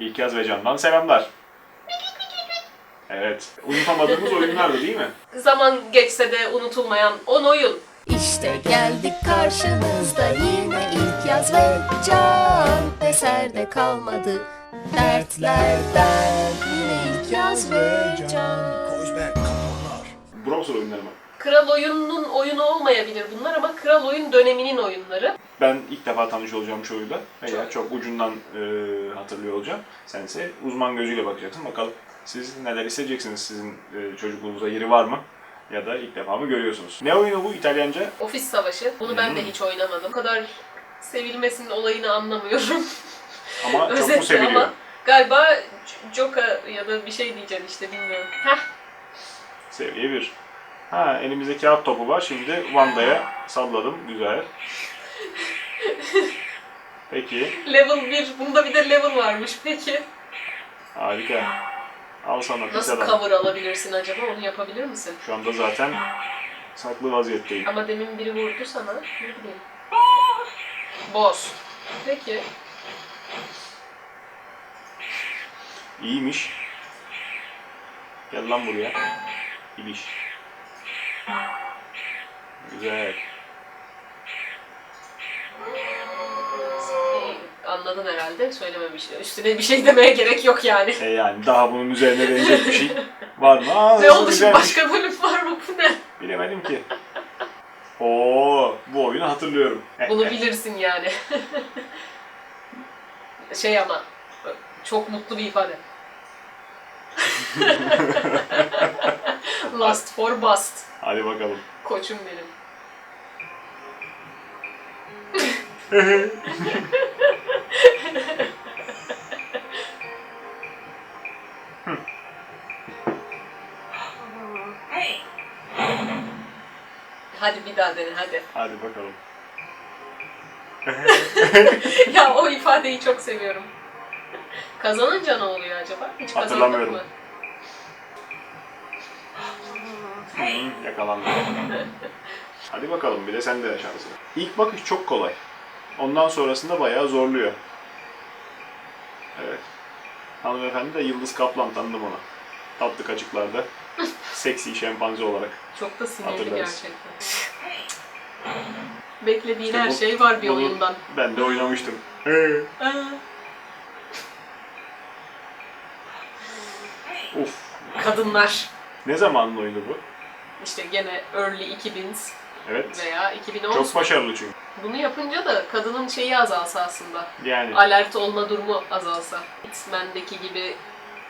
İlkyaz ve Can'dan selamlar. Evet. Unutamadığımız oyunlardı değil mi? Zaman geçse de unutulmayan 10 oyun. İşte geldik karşınızda yine ilk yaz ve can Eserde kalmadı dertlerden Yine ilk yaz ve can Browser oyunları mı? Kral oyunun oyunu olmayabilir bunlar ama kral oyun döneminin oyunları. Ben ilk defa tanış olacağım şu oyunda. Veya Çok. çok ucundan e, hatırlıyor olacağım. Sense uzman gözüyle bakacaksın. Bakalım siz neler hissedeceksiniz? Sizin e, çocukluğunuzda yeri var mı? Ya da ilk defa mı görüyorsunuz? Ne oyunu bu İtalyanca? Ofis Savaşı. Bunu ben de hiç oynamadım. Bu kadar sevilmesinin olayını anlamıyorum. Ama çok mu seviliyor? ama galiba Joka ya da bir şey diyeceksin işte bilmiyorum. Heh. Seviye 1. Ha elimizde kağıt topu var. Şimdi Vanda'ya salladım. Güzel. Peki. Level 1. Bunda bir de level varmış peki. Harika. Al sana Nasıl pizzadan. cover alabilirsin acaba? Onu yapabilir misin? Şu anda zaten saklı vaziyetteyim. Ama demin biri vurdu sana. Ne bileyim. Boss. Peki. İyiymiş. Gel lan buraya. İbiş. Güzel. Ee, anladın herhalde. Söylememiş. Üstüne bir şey demeye gerek yok yani. E yani daha bunun üzerine deneyecek bir şey var mı? Aa, Ne oldu şimdi başka bölüm var mı bu ne? Bilemedim ki. Oo, bu oyunu hatırlıyorum. Bunu bilirsin yani. şey ama çok mutlu bir ifade. Last for bust. Hadi bakalım. Koçum benim. hadi bir daha dene hadi. Hadi bakalım. ya o ifadeyi çok seviyorum. Kazanınca ne oluyor acaba? Hiç kazandın Hatırlamıyorum. Yakalandım. Hadi bakalım bir de sen de şansın. İlk bakış çok kolay. Ondan sonrasında bayağı zorluyor. Evet. Hanımefendi de Yıldız Kaplan tanıdım ona. Tatlı kaçıklarda. Seksi şempanze olarak. Çok da sinirli Hatırlarız. gerçekten. Beklediğin İşte her bu- şey var bir bunu oyundan. Ben de oynamıştım. Aa, Uf. Kadınlar. Ne zamanın oyunu bu? İşte gene early 2000s Evet. veya 2010. Çok başarılı çünkü. Bunu yapınca da kadının şeyi azalsa aslında. Yani. Alert olma durumu azalsa. X-Men'deki gibi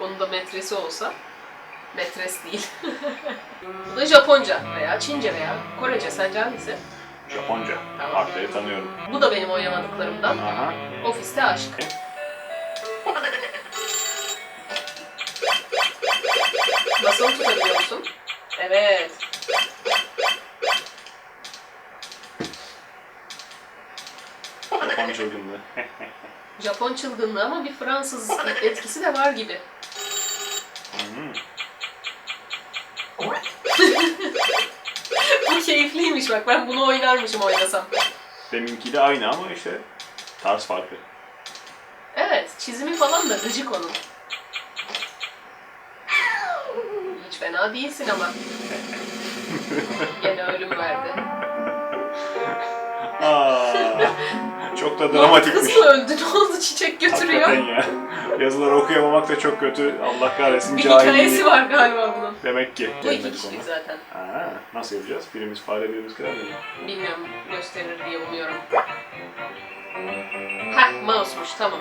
onun da metresi olsa. Metres değil. Bu da Japonca veya Çince veya Korece. Sence hangisi? Japonca. Tamam. Harfleri tanıyorum. Bu da benim oynamadıklarımdan. Aha. Ofiste aşk. Nasıl tutabiliyor musun? Evet. Japon çılgınlığı. Japon çılgınlığı ama bir Fransız etkisi de var gibi. Bu keyifliymiş bak ben bunu oynarmışım oynasam. Deminki de aynı ama işte tarz farkı. Evet çizimi falan da gıcık onun. Hiç fena değilsin ama. Gene ölüm verdi. Aa, çok da Kız dramatikmiş. mı öldü? Ne oldu? Çiçek götürüyor. Hakikaten ya. Yazıları okuyamamak da çok kötü. Allah kahretsin Bir hikayesi cahilliği. var galiba bunun. Demek ki. Bu iki Gelmedik kişilik ona. zaten. Ha, nasıl yapacağız? Birimiz fare, birimiz kral mı? Bilmiyorum gösterir diye umuyorum. Heh mouse'muş tamam.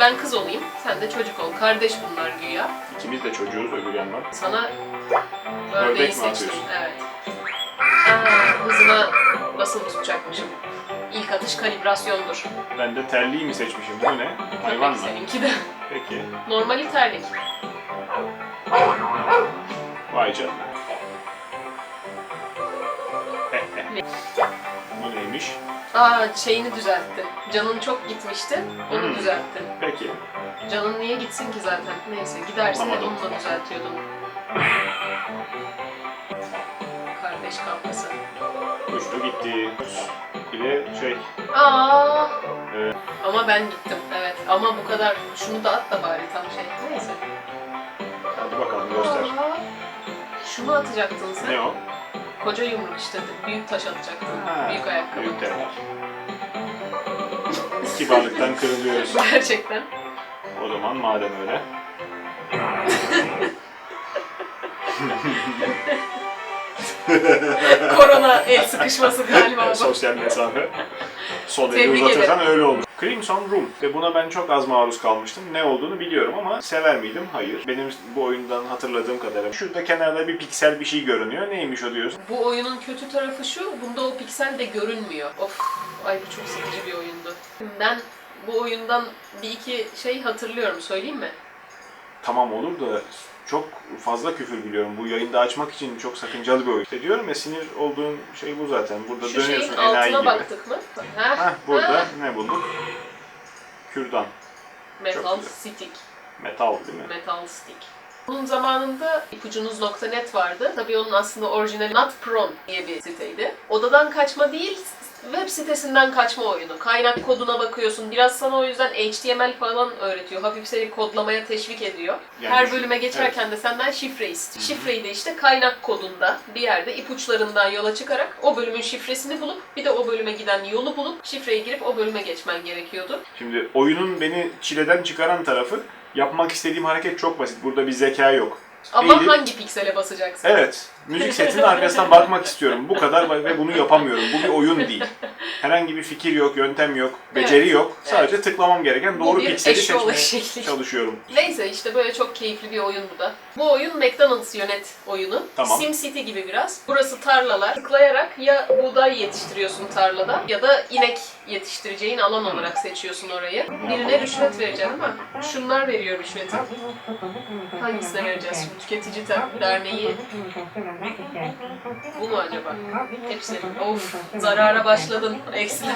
Ben kız olayım, sen de çocuk ol. Kardeş bunlar güya. İkimiz de çocuğuz öbür yandan. Sana Ördek ördeği mi seçtim. atıyorsun? Evet. Aa, hızına basılı tutacakmışım. İlk atış kalibrasyondur. Ben de terliği mi seçmişim? Bu ne? Hayvan mı? Seninki de. Peki. Normali terlik. Vay canına. Bu neymiş? Aa şeyini düzeltti. Canın çok gitmişti, onu Hmm. düzeltti. Peki. Canın niye gitsin ki zaten? Neyse giderse Anlamadım. onunla düzeltiyordum. Kardeş kalkması. Uçtu gitti. Bir de şey, Aa. Evet. Ama ben gittim evet. Ama bu kadar şunu da at da bari tam şey. Neyse. hadi bakalım göster. Aa. Şunu atacaktın sen. Ne o? Koca yumruk işte. Büyük taş atacaktın. Ha, Büyük ayakkabı. Büyük termal. Kibarlıktan kırılıyoruz. Gerçekten. O zaman madem öyle. Korona el sıkışması galiba bu. Sosyal mesafe. Eli Tebrik uzatırsan öyle olur. Crimson Room. Ve buna ben çok az maruz kalmıştım. Ne olduğunu biliyorum ama sever miydim? Hayır. Benim bu oyundan hatırladığım kadarıyla. Şurada kenarda bir piksel bir şey görünüyor. Neymiş o diyorsun? Bu oyunun kötü tarafı şu, bunda o piksel de görünmüyor. Of, ay bu çok sıkıcı bir oyundu. Ben bu oyundan bir iki şey hatırlıyorum, söyleyeyim mi? Tamam olur da çok fazla küfür biliyorum. Bu yayında açmak için çok sakıncalı bir oyun. İşte diyorum ya sinir olduğun şey bu zaten. Burada Şu dönüyorsun şeyin enayi altına gibi. baktık mı? Ha? Heh, burada Ha? ne bulduk? Kürdan. Metal güzel. Stick. Metal değil mi? Metal Stick. Bunun zamanında ipucunuz.net vardı. Tabii onun aslında orijinali Notpron diye bir siteydi. Odadan kaçma değil, web sitesinden kaçma oyunu. Kaynak koduna bakıyorsun. Biraz sana o yüzden HTML falan öğretiyor. Hafif seni kodlamaya teşvik ediyor. Yani Her bölüme geçerken de senden şifre istiyor. Şifreyi de işte kaynak kodunda bir yerde ipuçlarından yola çıkarak o bölümün şifresini bulup bir de o bölüme giden yolu bulup şifreyi girip o bölüme geçmen gerekiyordu. Şimdi oyunun beni çileden çıkaran tarafı yapmak istediğim hareket çok basit. Burada bir zeka yok. Ama Eğilip- hangi piksele basacaksın? Evet, müzik setinin arkasından bakmak istiyorum. Bu kadar ve bunu yapamıyorum. Bu bir oyun değil. Herhangi bir fikir yok, yöntem yok, beceri Evet. yok. Sadece tıklamam gereken doğru pikseli seçmeye eşeklik. çalışıyorum. Neyse işte böyle çok keyifli bir oyun bu da. Bu oyun McDonald's yönet oyunu. Tamam. SimCity gibi biraz. Burası tarlalar. Tıklayarak ya buğday yetiştiriyorsun tarlada ya da inek yetiştireceğin alan olarak seçiyorsun orayı. Birine rüşvet vereceksin ama şunlar veriyor rüşveti. Hangisine vereceğiz şimdi? Tüketici Derneği bu mu acaba? Hepsi. Of zarara başladın. Eksiler.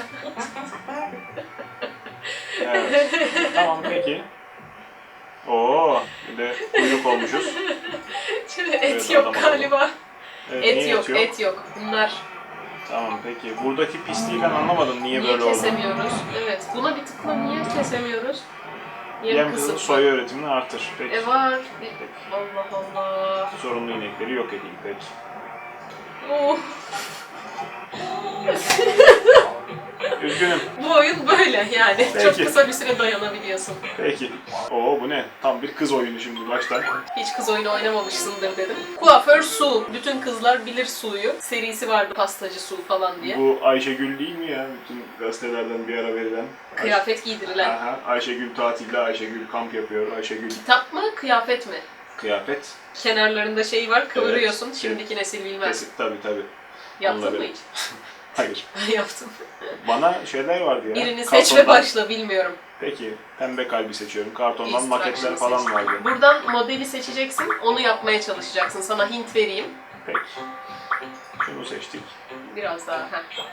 Evet. tamam peki. Oo, bir de kuyruk olmuşuz. Şimdi et Evet, yok adam galiba. Evet, Et niye yok, et yok. Bunlar Tamam peki. Buradaki pisliği ben anlamadım niye, niye böyle oldu. kesemiyoruz? Evet. Buna bir tıkla niye kesemiyoruz? Yem, Yem kısıtlı. soy öğretimini artır. Peki. E var. Allah Allah. Sorunlu inekleri yok edeyim peki. Oh. Üzgünüm. Bu oyun böyle yani. Peki. Çok kısa bir süre dayanabiliyorsun. Peki. Oo bu ne? Tam bir kız oyunu şimdi baştan. Hiç kız oyunu oynamamışsındır dedim. Kuaför Su. Bütün kızlar bilir Su'yu. Serisi vardı pastacı Su falan diye. Bu Ayşegül değil mi ya? Bütün gazetelerden bir ara verilen. Kıyafet giydirilen. Aha, Ayşegül tatilde, Ayşegül kamp yapıyor, Ayşegül Kitap mı, kıyafet mi? kıyafet. Kenarlarında şey var, kıvırıyorsun. Evet. Şimdiki nesil bilmez. Kesit tabii tabii. Yaptın Onları- mı hiç? Hayır. Ben yaptım. Bana şeyler vardı ya. Birini seç ve kartondan- başla bilmiyorum. Peki. Pembe kalbi seçiyorum. Kartondan maketler falan seç. vardı. Buradan modeli seçeceksin, onu yapmaya çalışacaksın. Sana hint vereyim. Peki. Şunu seçtik. Biraz daha. Heh.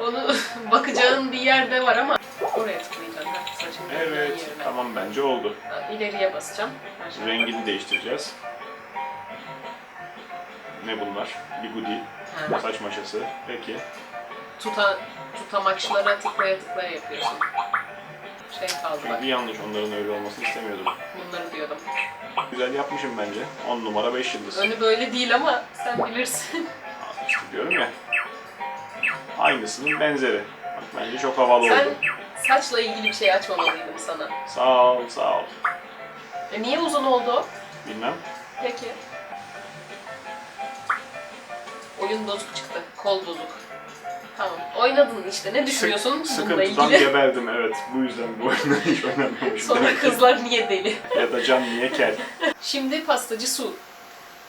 Onu bakacağın bir yerde var ama oraya tıklayacaksın. Heh, saçın Evet. yerine. Tamam bence oldu. İleriye basacağım. Şey. Rengini değiştireceğiz. Ne bunlar? Bigudi, Ha. saç maşası. Peki. Tuta, tutamaçlara tıklaya tıklaya yapıyorsun. Şey kaldı bak. Çünkü yanlış. Onların öyle olmasını istemiyordum. Bunları diyordum. Güzel yapmışım bence. 10 numara 5 yıldız. Önü böyle değil ama sen bilirsin. İşte diyorum ya. Aynısının benzeri. Bak bence çok havalı sen oldu. saçla ilgili bir şey açmamalıydım sana. Sağ ol, sağ ol. E niye uzun oldu? Bilmem. Peki. Oyun bozuk çıktı. Kol bozuk. Tamam. Oynadın işte. Ne düşünüyorsun Sık, bununla sıkıntıdan ilgili? geberdim evet. Bu yüzden bu oyunu hiç oynamamışım. Sonra kızlar niye deli? Ya da can niye kel. Şimdi pastacı su.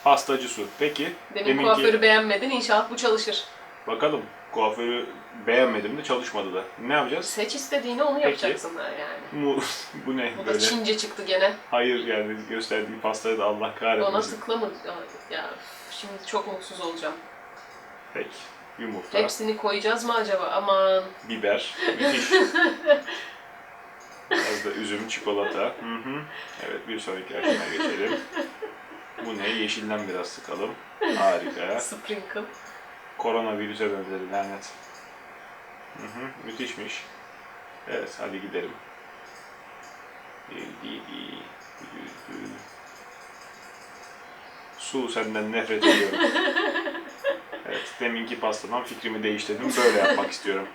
Pastacı su. Peki. Demin deminki- kuaförü beğenmedin. İnşallah bu çalışır. Bakalım. Kuaförü beğenmedim de çalışmadı da. Ne yapacağız? Seç istediğini onu Peki. yapacaksın yani. Bu, bu ne Bu da böyle? Çince çıktı gene. Hayır yani gösterdiği pastayı da Allah kahretmesin. Ona tıkla mı? Ya, ya şimdi çok mutsuz olacağım. Peki. Yumurta, Hepsini koyacağız mı acaba? Aman. biber, müthiş. Biraz da üzüm, çikolata. Hı hı. Evet bir sonraki aşamaya geçelim. Bu ne? Yeşilden biraz sıkalım. Harika. Sprinkle. Koronavirüse benzedi lanet. Hı hı, müthişmiş. Evet hadi gidelim. Di, di, di, di, di. Su senden nefret ediyorum. evet deminki pastadan fikrimi değiştirdim. Böyle yapmak istiyorum.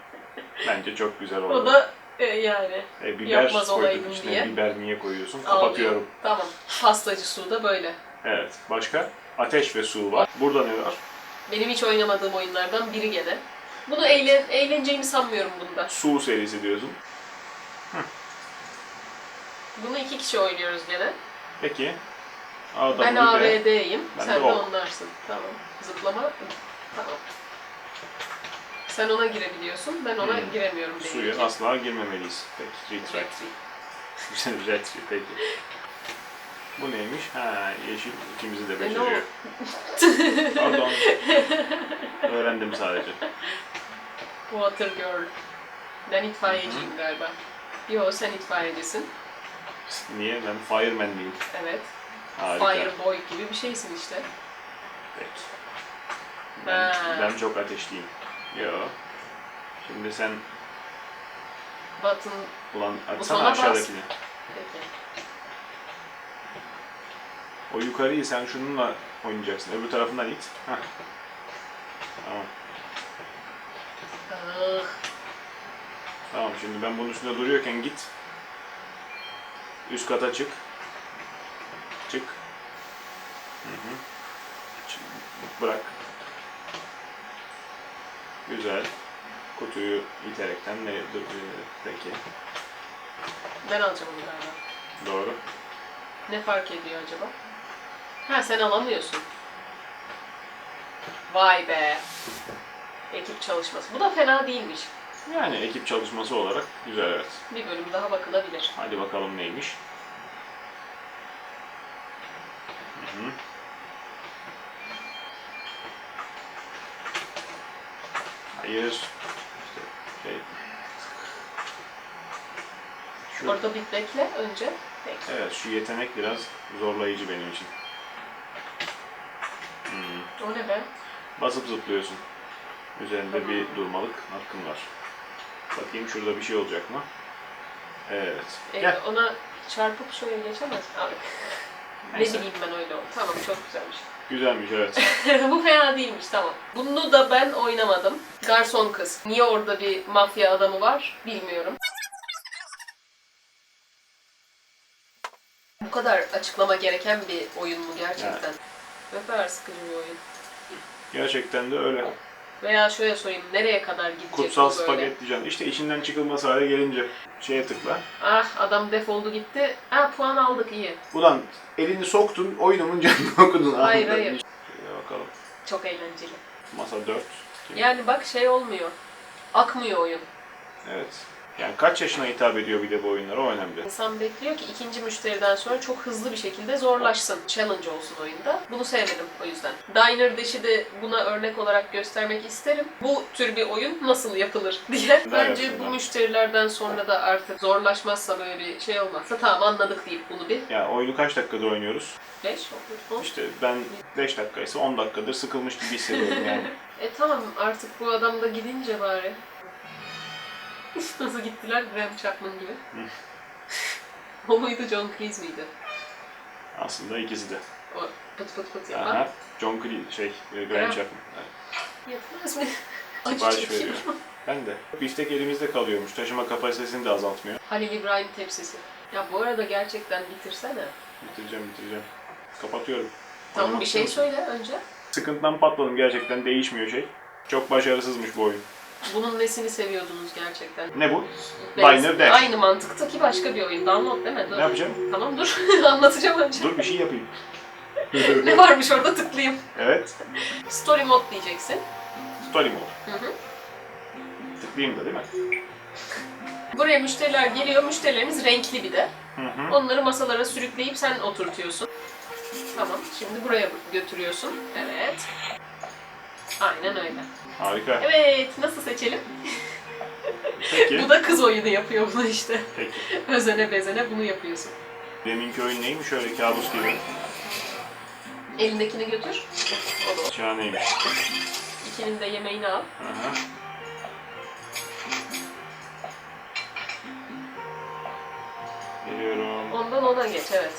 Bence çok güzel oldu. O da e, yani E, biber yapmaz olaydım içine. diye. Biber niye koyuyorsun? almıyor. Kapatıyorum. Tamam. Pastacı su da böyle. Evet. Başka? Ateş ve su var. Burada ne var? Benim hiç oynamadığım oyunlardan biri gene. Bunu eğlen, eğleneceğimi sanmıyorum bunda. Su serisi diyorsun. Bunu iki kişi oynuyoruz gene. Peki. A'da ben Ben sen de de onlarsın. Tamam. Zıplama. Sen ona girebiliyorsun, ben ona Hmm. giremiyorum. Suya belli ki. asla girmemeliyiz. Peki. Retry. Retry. Retry. Peki. Bu neymiş? Ha, yeşil ikimizi de E, ne beceriyor. Pardon. Öğrendim sadece. Water Girl. Ben itfaiyeciyim galiba. Yo sen itfaiyecisin. Niye? Ben fireman miyim? Evet. Harika. Fireboy gibi bir şeysin işte. Peki. Ben, ben çok ateşliyim. Yo. Şimdi sen Button. ulan sona açsana bas. aşağıdakini. Peki. O yukarıyı sen şununla oynayacaksın. Öbür tarafından it. Heh. Tamam. Ah, Tamam şimdi ben bunun üstünde duruyorken git. Üst kata çık. Çık. Hı hı. Çık- Bırak. Güzel. Kutuyu iterekten ne dur, e, peki. ben alacağım onu galiba. Doğru. Ne fark ediyor acaba? Ha sen alamıyorsun. Vay be. Ekip çalışması. Bu da fena değilmiş. Yani ekip çalışması olarak güzel evet. Bir bölüm daha bakılabilir. Hadi bakalım neymiş. Hı hı. Hayır. İşte şey. Şu, Orada bir bekle önce. Peki. evet şu yetenek biraz zorlayıcı benim için. Hmm. O ne be? Basıp zıplıyorsun. Üzerinde bir durmalık hakkın var. Bakayım şurada bir şey olacak mı? Evet. Ee, Gel. ona çarpıp şöyle geçemez. Abi. Ne Neyse. bileyim ben öyle oldu. Tamam çok güzelmiş. Güzelmiş evet. Bu fena değilmiş tamam. Bunu da ben oynamadım. Garson kız. Niye orada bir mafya adamı var bilmiyorum. Bu kadar açıklama gereken bir oyun mu gerçekten? Ne kadar sıkıcı bir oyun. Gerçekten de öyle. Veya şöyle sorayım, nereye kadar gidecek Kutsal bu böyle? spagetti can. İşte içinden çıkılması hale gelince şeye tıkla. Ah adam defoldu gitti. Ha puan aldık iyi. Ulan elini soktun, oyunumun canını okudun. Hayır, hayır. Şöyle bakalım. Çok eğlenceli. Masa 4. Yani bak şey olmuyor. Akmıyor oyun. Evet. Yani kaç yaşına hitap ediyor bir de bu oyunlar o önemli. İnsan bekliyor ki ikinci müşteriden sonra çok hızlı bir şekilde zorlaşsın. Challenge olsun oyunda. Bunu sevmedim o yüzden. Diner Dash'i de buna örnek olarak göstermek isterim. Bu tür bir oyun nasıl yapılır diye. Bence bu müşterilerden sonra da artık zorlaşmazsa böyle bir şey olmazsa tamam anladık deyip bunu bir Yani oyunu kaç dakikada oynuyoruz? 5 olur. İşte ben 5 dakikaysa 10 dakikadır sıkılmış gibi hissediyorum yani. E tamam artık bu adam da gidince bari. Nasıl gittiler Graham Chapman gibi. o muydu John Cleese miydi? Aslında ikisi de. O pıt pıt pıt yapan. Aha. John Cleese, şey, e, Graham Graham. Chapman. Evet. Yetmez mi? Acı veriyor. Ben de. Biftek elimizde kalıyormuş. Taşıma kapasitesini de azaltmıyor. Halil İbrahim tepsisi. Ya bu arada gerçekten bitirsene. Bitireceğim, bitireceğim. Kapatıyorum. Tamam Anlamak bir şey söyle önce. Sıkıntıdan patladım gerçekten değişmiyor şey. Çok başarısızmış bu oyun. Bunun nesini seviyordunuz gerçekten? Ne bu? Diner Dash. Aynı mantıktaki başka bir oyun. Download değil mi? Dur. Ne yapacağım? Tamam dur. Anlatacağım önce. Dur bir şey yapayım. ne varmış orada tıklayayım. evet. Story mode diyeceksin. Story mode. Hı hı. Tıklayayım da değil mi? Buraya müşteriler geliyor. Müşterilerimiz renkli bir de. Hı hı. Onları masalara sürükleyip sen oturtuyorsun. Tamam. Şimdi buraya götürüyorsun. Evet. Aynen öyle. Harika. Evet. Nasıl seçelim? Peki. Bu da kız oyunu yapıyor bunu işte. Peki. Özene bezene bunu yapıyorsun. Deminki oyun neymiş öyle kabus gibi. Elindekini götür. O da o. Şahaneymiş. ikinin de yemeğini al. Aha. Geliyorum. Ondan ona geç evet.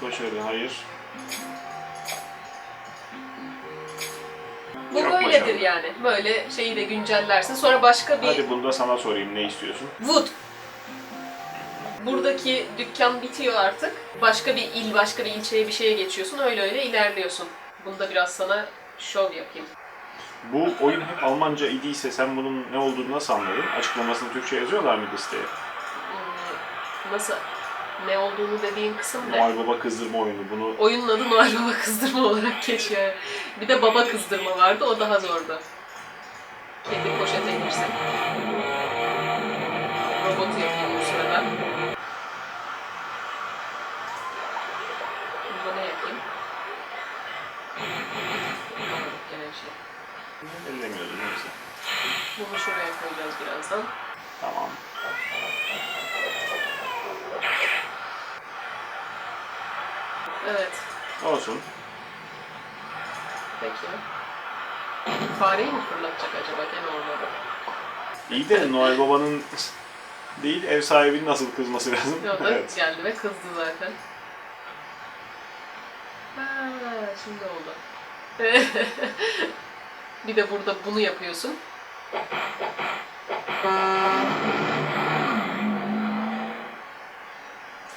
Gayet başarılı. Hayır. Bu Çok böyledir başarılı. yani. Böyle şeyi de güncellersin. Sonra başka bir Hadi bunu da sana sorayım. Ne istiyorsun? Wood. Buradaki dükkan bitiyor artık. Başka bir il, başka bir ilçeye bir şeye geçiyorsun. Öyle öyle ilerliyorsun. Bunda biraz sana şov yapayım. Bu oyun hep Almanca idiyse sen bunun ne olduğunu nasıl anladın? Açıklamasını Türkçe yazıyorlar mıydı siteye? Hmm, Nasıl? Ne olduğunu dediğin kısım ne? Noel Baba kızdırma oyunu. Bunu Oyunun adı Noel Baba kızdırma olarak geçiyor. Bir de baba kızdırma vardı, o daha zordu. Kedi poşete girsin. Robotu yapayım bu sırada. Bunda ne yapayım? Gelen şey. ellemiyordun neyse. Bunu şuraya koyacağız birazdan. Tamam. Evet, Olsun. peki. Fareyi mi fırlatacak acaba? Gene olmadı. İyi de Noel Baba'nın değil ev sahibinin nasıl kızması lazım. O da evet. geldi ve kızdı zaten. Ha, şimdi oldu. bir de burada bunu yapıyorsun.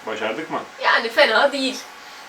Başardık mı? Yani fena değil.